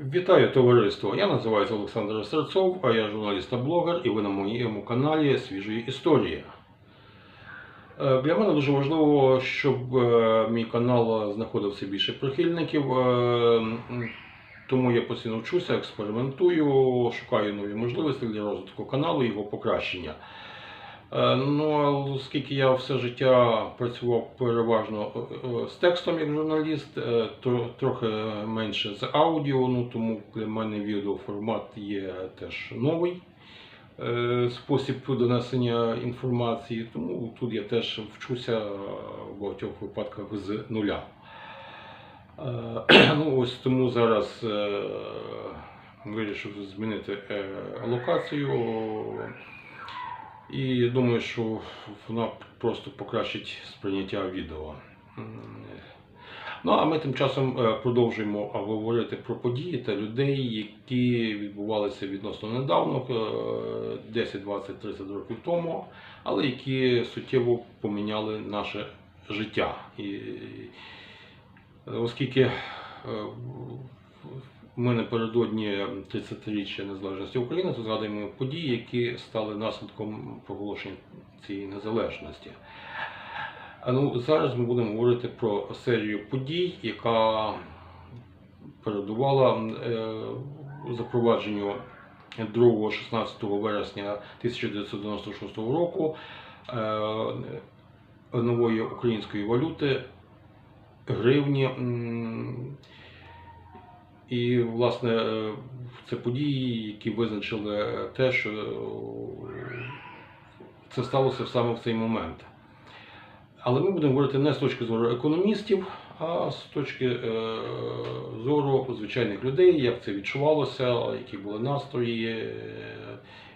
Вітаю товариство! Я називаюся Олександр Серцов, а я журналіст та блогер, і ви на моєму каналі Свіжої історії. Е, Для мене дуже важливо, щоб е, мій канал знаходив все більше прихильників, е, тому я постійно вчуся, експериментую, шукаю нові можливості для розвитку каналу і його покращення. Е, Ну, оскільки я все життя працював переважно е, е, з текстом як журналіст, трохи менше з аудіо, ну тому для мене відеоформат є теж новий спосіб донесення інформації. Тому тут я теж вчуся в багатьох випадках з нуля. Ну, ось тому зараз вирішив змінити локацію. І думаю, що вона просто покращить сприйняття відео. Ну а ми тим часом е, продовжуємо говорити про події та людей, які відбувалися відносно недавно, е, 10, 20, 30 років тому, але які суттєво поміняли наше життя. І е, оскільки е, ми напередодні 30-річчя незалежності України, то згадуємо події, які стали наслідком проголошення цієї незалежності. Ну, зараз ми будемо говорити про серію подій, яка передувала е, запровадженню 2-16 вересня 1996 року е, нової української валюти гривні. І, власне, е, це події, які визначили те, що е, це сталося саме в цей момент. Але ми будемо говорити не з точки зору економістів, а з точки е, зору звичайних людей, як це відчувалося, які були настрої,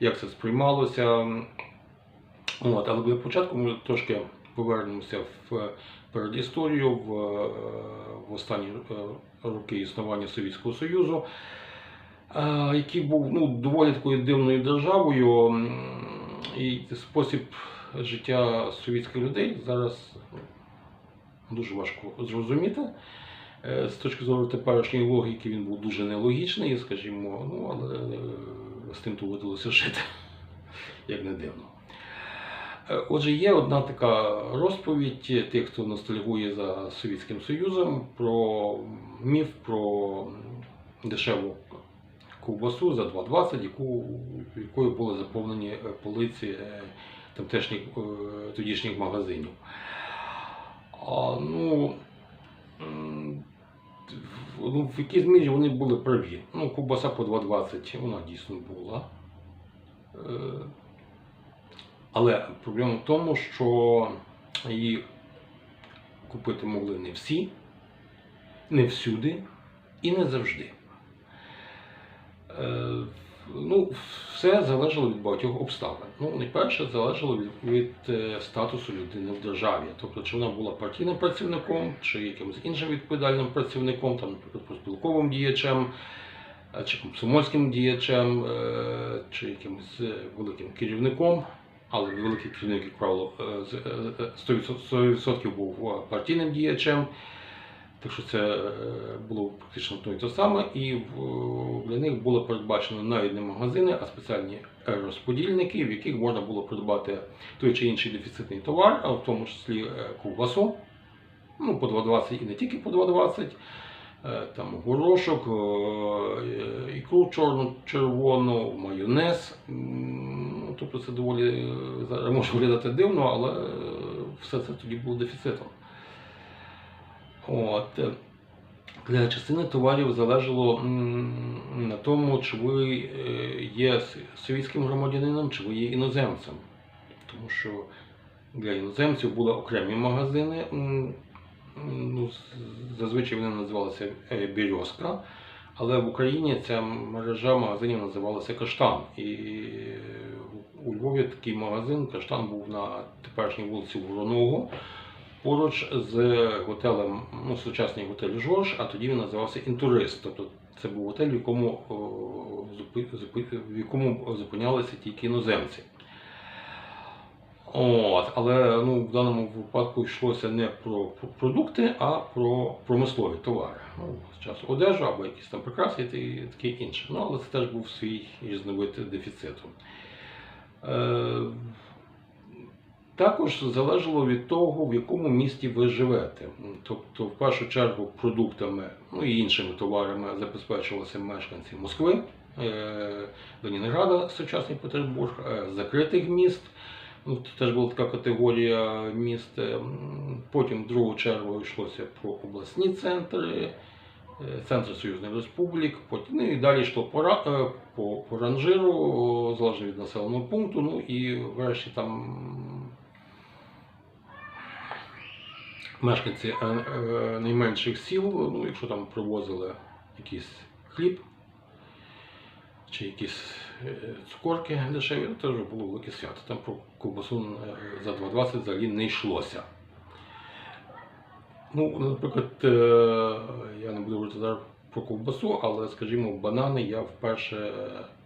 як це сприймалося. От, але для початку ми трошки повернемося в передісторію, в, в останні е, роки існування Совєтського Союзу, який був ну, доволі такою дивною державою. І спосіб життя совєтських людей зараз дуже важко зрозуміти. Е, З точки зору теперішньої логіки він був дуже нелогічний, скажімо, ну, але е, з тим доводилося жити, як не дивно. Е, Отже, є одна така розповідь тих, хто ностальгує за Совєтським Союзом, про міф про дешеву ковбасу за 2,20, яку, якою були заповнені е, полиці е, тамтешніх е, тодішніх магазинів. А, ну, ну, в якійсь мірі вони були праві. Ну, ковбаса по 2,20 вона дійсно була. Але проблема в тому, що її купити могли не всі, не всюди і не завжди. Е, Ну, все залежало від багатьох обставин. Ну, найперше залежало від, від е, статусу людини в державі. Тобто, чи вона була партійним працівником, чи якимось іншим відповідальним працівником, там, наприклад, профспілковим діячем, е, чи комсомольським діячем, чи якимось великим керівником. Але великий керівник, як правило, е, з- е, е, 100% 100% був е, партійним діячем. Так що це е, було практично то і те саме, і для них було передбачено навіть не магазини, а спеціальні розподільники, в яких можна було придбати той чи інший дефіцитний товар, а в тому числі е, ковбасу, ну, по 2,20 і не тільки по 2,20, е, там горошок, е, ікру чорну, червону, майонез. Ну, Тобто це доволі е, зараз може виглядати дивно, але е, все це тоді було дефіцитом. От. е, Для частини товарів залежало на тому, чи ви е, є совітським громадянином, чи ви є іноземцем. Тому що для іноземців були окремі магазини. Ну, зазвичай вони називалися е, Бірьозка, але в Україні ця мережа магазинів називалася Каштан. І у Львові такий магазин Каштан був на теперішній вулиці Вороного поруч з готелем, ну, сучасний готель Жорж, а тоді він називався Інтурист. Тобто це був готель, в якому, в якому зупинялися тільки іноземці. От, але ну, в даному випадку йшлося не про, про продукти, а про промислові товари. Ну, з часу одежу або якісь там прикраси і таке інше. Ну, але це теж був свій різновид дефіциту. Е, також залежало від того, в якому місті ви живете. Тобто, в першу чергу, продуктами ну і іншими товарами забезпечувалися мешканці Москви, е, Ленінграда, сучасний Петербург, е, закритих міст. Ну, теж була така категорія міст. Е, Потім, в другу чергу, йшлося про обласні центри, е, центри Союзних Республік, потім ну, і далі йшло по, е, по, по ранжиру, залежно від населеного пункту. Ну і врешті там мешканці найменших сіл, ну, якщо там привозили якийсь хліб чи якісь е, цукорки дешеві, ну, вже було велике свято. Там про ковбасу е, за 2,20 взагалі не йшлося. Ну, наприклад, е, я не буду говорити зараз про ковбасу, але, скажімо, банани я вперше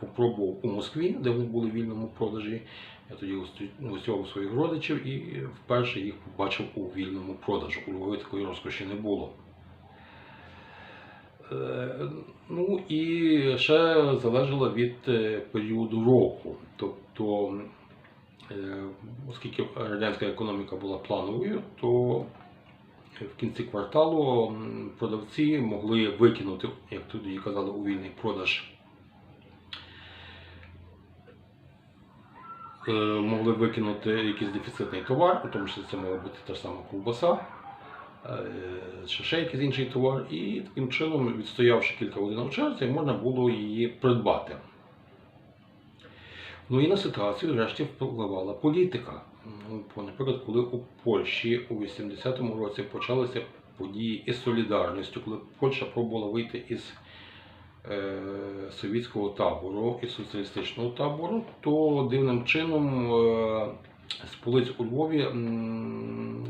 попробував у Москві, де вони були в вільному продажі. Я тоді гостю- гостював своїх родичів і вперше їх побачив у вільному продажу. У Львові такої розкоші не було. Е, Ну і ще залежало від е, періоду року. Тобто, е, оскільки радянська економіка була плановою, то в кінці кварталу продавці могли викинути, як тоді казали, у вільний продаж. Могли викинути якийсь дефіцитний товар, тому числі це мала бути та ж сама ковбаса, ще якийсь інший товар, і таким чином, відстоявши кілька годин в черзі, можна було її придбати. Ну і на ситуацію врешті впливала політика. Ну, Наприклад, коли у Польщі у 80-му році почалися події із солідарністю, коли Польща пробувала вийти із е, совітського табору і соціалістичного табору, то дивним чином е, з полиць у Львові м,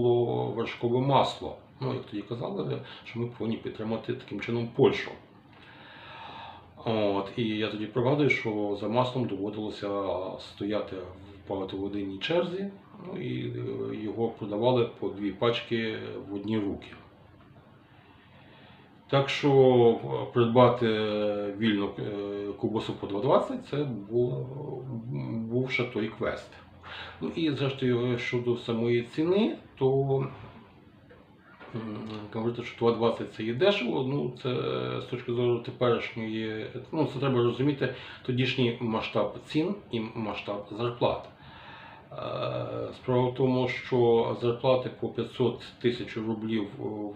зникло вершкове масло. Ну, як тоді казали, що ми повинні підтримати таким чином Польщу. От, і я тоді пригадую, що за маслом доводилося стояти в багатогодинній черзі, ну і е, його продавали по дві пачки в одні руки. Так що е, придбати вільну е, ковбасу по 2,20 це було, був ще той квест. Ну і зрештою щодо самої ціни, то говорити, що 2,20 це є дешево, ну це з точки зору теперішньої, ну це треба розуміти тодішній масштаб цін і масштаб зарплат. Е, Справа в тому, що зарплати по 500 тисяч рублів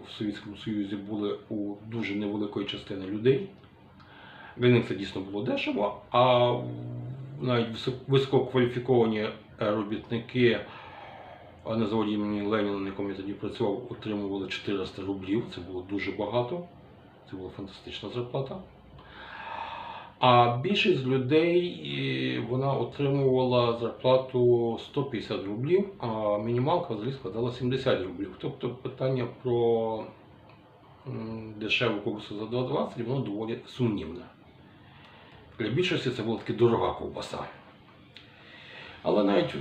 в Совєтському Союзі були у дуже невеликої частини людей. Для них це дійсно було дешево, а навіть висококваліфіковані робітники на заводі імені Леніна, на якому я тоді працював, отримували 400 рублів. Це було дуже багато. Це була фантастична зарплата. А більшість людей е, вона отримувала зарплату 150 рублів, а мінімалка взагалі складала 70 рублів. Тобто питання про дешеву ковбасу за 2,20 воно доволі сумнівне. Для більшості це була таки дорога ковбаса. Але навіть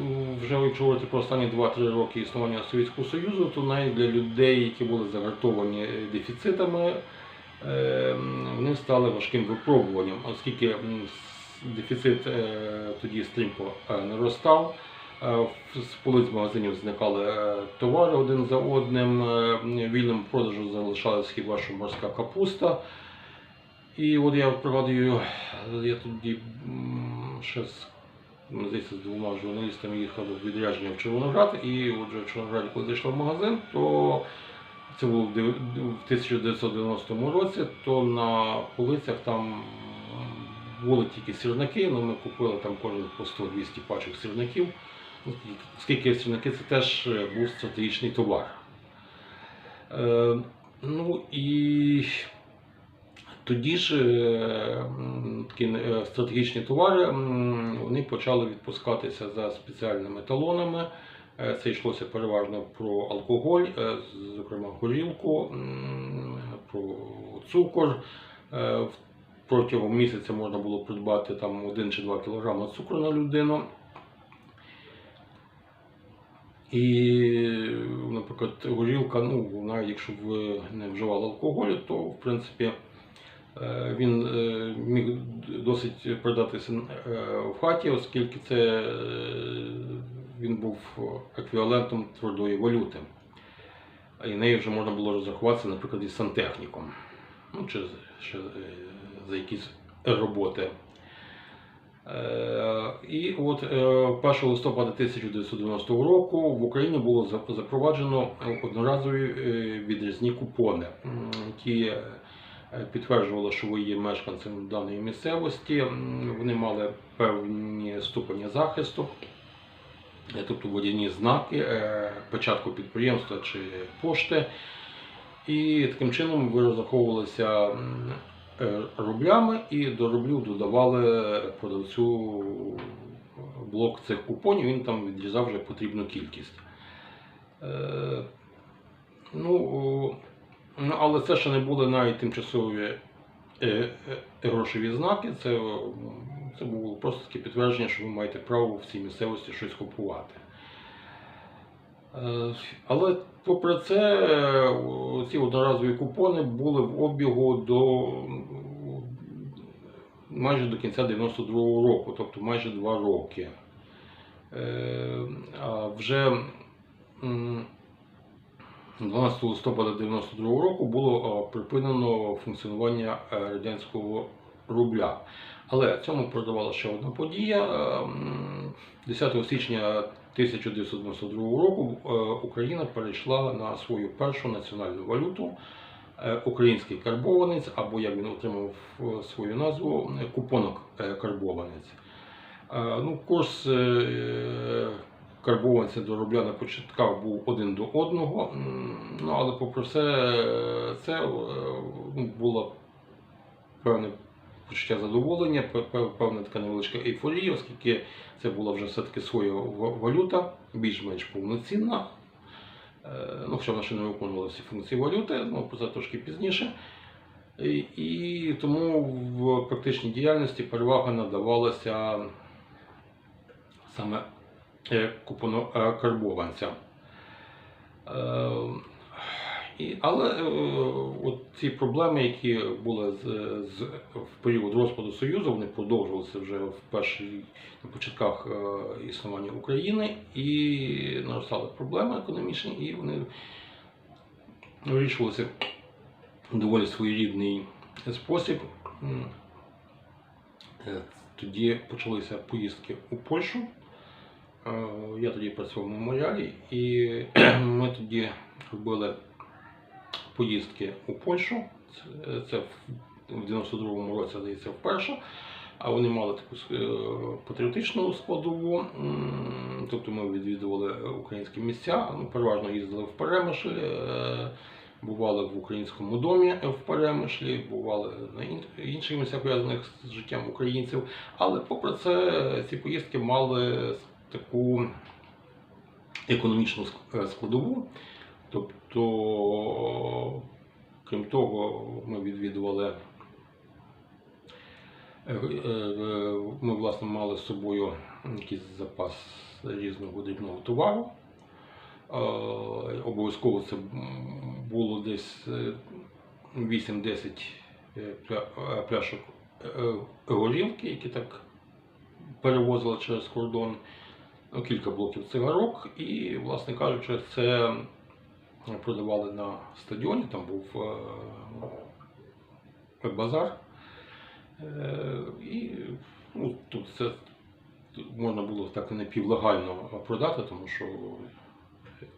вже якщо говорити про останні 2-3 роки існування Совєтського Союзу, то навіть для людей, які були загартовані е, дефіцитами, е, вони стали важким випробуванням, оскільки дефіцит е, тоді стрімко е, наростав. З полиць магазинів зникали товари один за одним, в вільному продажу залишалась хіба що морська капуста. І от я пригадую, я тоді ще з здається, з двома журналістами їхали в відрядження в Червоноград, і отже в Червонограді, коли зайшли в магазин, то це було в 1990 році, то на полицях там були тільки сірники, ну ми купили там кожен по 100-200 пачок сірників. Ну, Оскільки сірники це теж е, був стратегічний товар. Е, ну і тоді ж е, такі е, стратегічні товари вони почали відпускатися за спеціальними талонами. Е, Це йшлося переважно про алкоголь, зокрема горілку, про цукор. Протягом місяця можна було придбати там 1 чи 2 кг цукру на людину. І, наприклад, горілка, ну, навіть якщо ви не вживали алкоголю, то в принципі він е, міг досить продатися е, в хаті, оскільки це е, він був еквівалентом твердої валюти. І нею вже можна було розрахуватися, наприклад, із сантехніком, ну, чи е, за якісь роботи. Е, І от е, 1 листопада 1990 року в Україні було запроваджено одноразові е, відрізні купони, які е, підтверджували, що ви є мешканцем даної місцевості. Вони мали певні ступені захисту, е, тобто водяні знаки, е, печатку підприємства чи пошти. І таким чином ви розраховувалися рублями і до рублів додавали продавцю блок цих купонів, він там відрізав вже потрібну кількість. Ну, ну, але це ще не були навіть тимчасові е, е, грошові знаки. Це, це було просто таке підтвердження, що ви маєте право в цій місцевості щось купувати. Е, Але попри це, е, ці одноразові купони були в обігу до майже до кінця 92-го року, тобто майже два роки. Е, А вже 12 листопада 92 року було е, припинено функціонування е, радянського рубля. Але цьому продавала ще одна подія. Е, 10 січня 1992 року е, Україна перейшла на свою першу національну валюту е, український карбованець, або як він отримав е, свою назву, е, купонок е, карбованець. Е, Ну, курс е, карбованця до рубля на початках був один до одного. Ну, але попри все, це е, ну, було певне почуття задоволення, пе- пе- певна така невеличка ейфорія, оскільки це була вже все-таки своя валюта, більш-менш повноцінна. Е, Ну, хоча вона ще не виконувала всі функції валюти, ну це трошки пізніше. І, і тому в практичній діяльності перевага надавалася саме купонокарбованцям. Е, але е, от ці проблеми, які були з, з, в період розпаду Союзу, вони продовжувалися вже в першій на початках е, існування України і наростали проблеми економічні, і вони вирішувалися в доволі своєрідний спосіб. Е, Тоді почалися поїздки у Польщу. Е, Я тоді працював в меморіалі, і ми тоді робили поїздки у Польщу. Це- в 92-му році, здається, вперше. А вони мали таку е, патріотичну складову. Тобто ми відвідували українські місця, ну, переважно їздили в Перемишль, е, бували в українському домі в Перемишлі, бували на інших місцях пов'язаних з життям українців. Але попри це, ці поїздки мали таку економічну е, складову. Тобто, крім того, ми відвідували. е, е, Ми, власне, мали з собою якийсь запас різного дрібного товару. Обов'язково це було десь е, 8-10 е, пля- е, пляшок горілки, які так перевозили через кордон, ну, кілька блоків цигарок, і, власне кажучи, це продавали на стадіоні, там був е, базар. Е, І ну, тут це можна було так напівлегально продати, тому що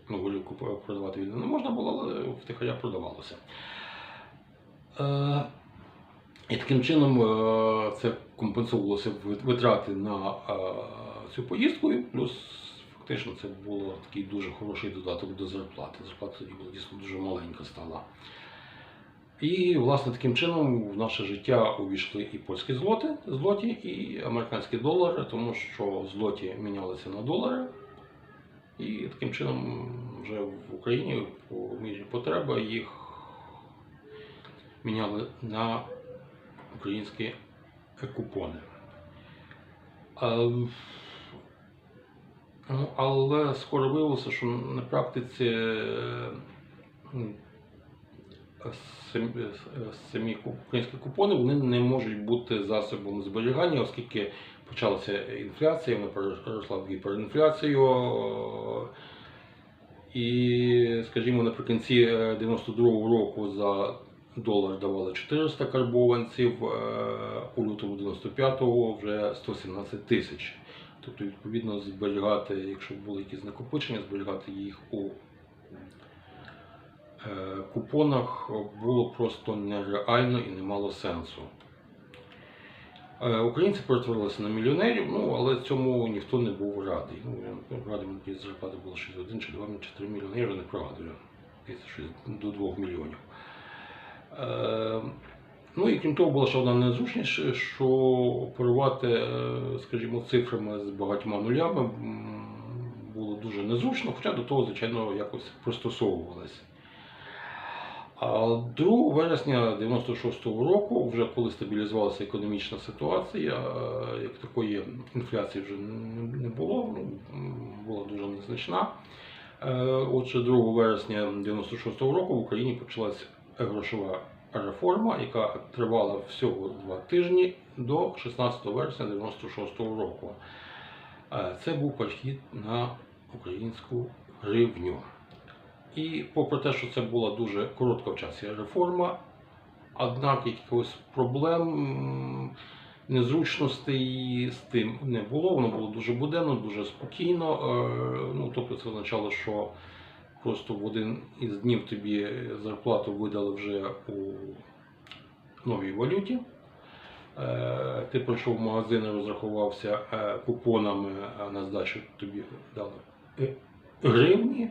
ну, продавати вільно не можна було, але втихаря продавалося. Е, І таким чином е, це компенсувалося витрати на е, цю поїздку, і плюс фактично це було такий дуже хороший додаток до зарплати. Зарплата тоді була дійсно дуже маленька стала. І, власне, таким чином в наше життя увійшли і польські злоти, злоті, і американські долари, тому що злоті мінялися на долари. І таким чином вже в Україні по мірі потреби їх міняли на українські купони. Ну, але скоро виявилося, що на практиці е, самі, е, самі українські купони вони не можуть бути засобом зберігання, оскільки почалася інфляція, вона переросла в гіперінфляцію. е, І, скажімо, наприкінці е, 92-го року за долар давали 400 карбованців, е, у лютому 95-го вже 117 тисяч. Тобто, відповідно, зберігати, якщо були якісь накопичення, зберігати їх у е, купонах було просто нереально і не мало сенсу. Е, Українці перетворилися на мільйонерів, ну але цьому ніхто не був радий. Ну, радий, мені зарплата була 6, 1 чи 2 чи 3 мільйони, я не пригадую. До 2 мільйонів. Ну і крім того, була ще одна незручність, що оперувати, е, скажімо, цифрами з багатьма нулями було дуже незручно, хоча до того, звичайно, якось пристосовувалися. А 2 вересня 96-го року, вже коли стабілізувалася економічна ситуація, е, як такої інфляції вже не було, ну, була дуже незначна. Е, Отже, 2 вересня 96-го року в Україні почалася грошова реформа, яка тривала всього два тижні до 16 вересня 96-го року. Е, Це був перехід на українську гривню. І попри те, що це була дуже коротка в часі реформа, однак якихось проблем, незручностей з тим не було. Воно було дуже буденно, дуже спокійно. Е, Ну, тобто це означало, що просто в один із днів тобі зарплату видали вже у новій валюті. Е, Ти прийшов в магазин і розрахувався е, купонами, на здачу тобі дали е, гривні.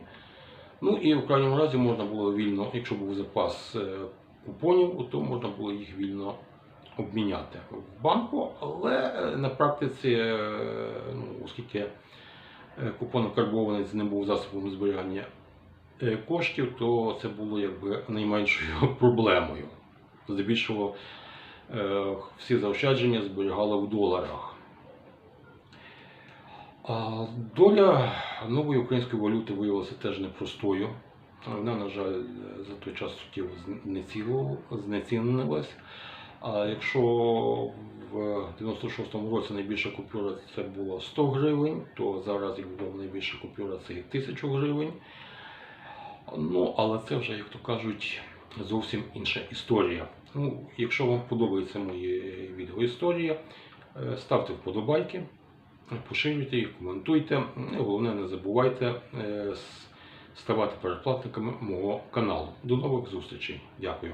Ну і в крайньому разі можна було вільно, якщо був запас е, купонів, то можна було їх вільно обміняти в банку, але е, на практиці, е, ну, оскільки е, купон карбованець не був засобом зберігання е, коштів, то це було якби найменшою проблемою. Здебільшого е, всі заощадження зберігали в доларах. Доля нової української валюти виявилася теж непростою. Вона, на жаль, за той час суттєво знецінилась. А якщо в 96-му році найбільша купюра це було 100 гривень, то зараз, як відомо, найбільша купюра це 1000 гривень. Ну, але це вже, як то кажуть, зовсім інша історія. Ну, якщо вам подобається моє відео історія, ставте вподобайки, поширюйте їх, коментуйте. Ну, Головне, не забувайте е, ставати передплатниками мого каналу. До нових зустрічей. Дякую.